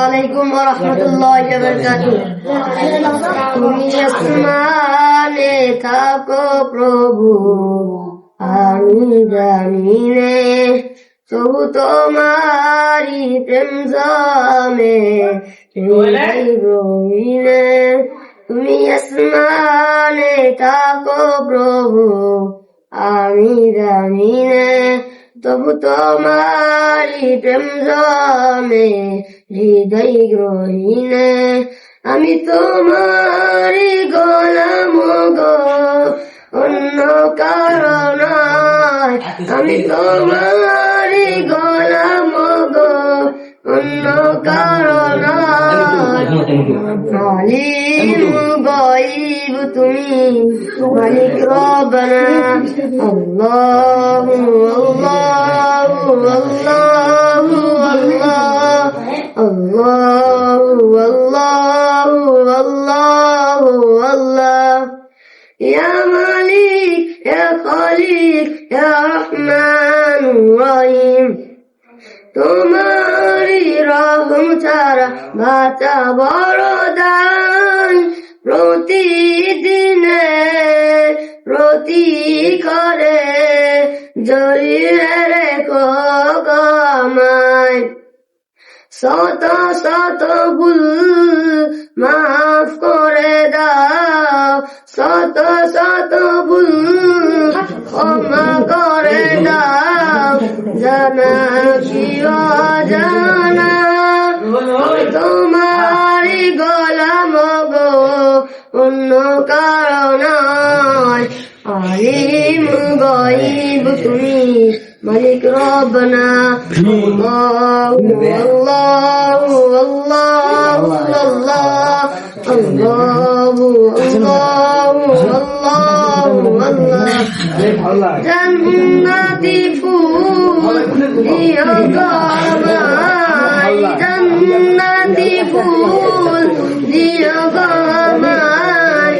আলাইকুম ওয়া রাহমাতুল্লাহি ওয়া বারাকাতুহু থাকো প্রভু, আমি জানি নে তবু তোমারি প্রেম জামে রহিনে তুমি আসমানে থাকো প্রভু, আমি জানি নে তবু তোমারি প্রেম জমে হৃদয় গ্রহীনে আমি তোমারি গোলাম গো, অন্য কারণ আমি তোমারি গোলাম গো, অন্য কারণ মালিক রবনা আল্লাহ আল্লাহ আল্লাহ আল্লাহ আল্লাহ আল্লাহ আল্লাহ يا مالك يا خالق يا رحمن رحيم তোমারি রহম ছাড়া বাঁচা বড় দান প্রতিদিনে করে, জড়িয়ে রেখো গমায় শত শত ভুল মাফ করে দাও, শত শত ভুল ক্ষমা করে দাও। জানা কি অজানা তোমারি গোলাম গো অন্য কারণ গাইব তুমি মালিক রবনা আল্লাহ আল্লাহ আল্লাহ আল্লাহ আল্লাহ আল্লাহ জন্নতি ফুল গমাই জন্নতি ফুল দিও গমাই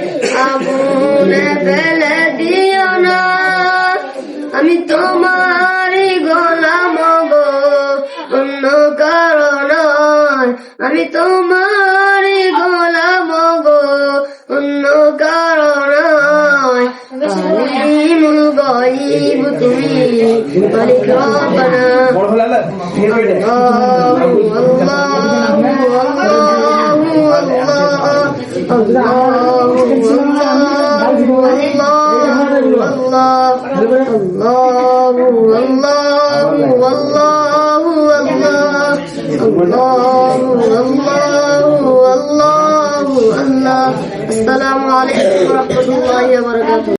আমি তোমারই গোলাম গো অন্য কারণ আলিম গাইব তুমি মালিক রব্বানা الله الله الله الله السلام عليكم ورحمة الله وبركاته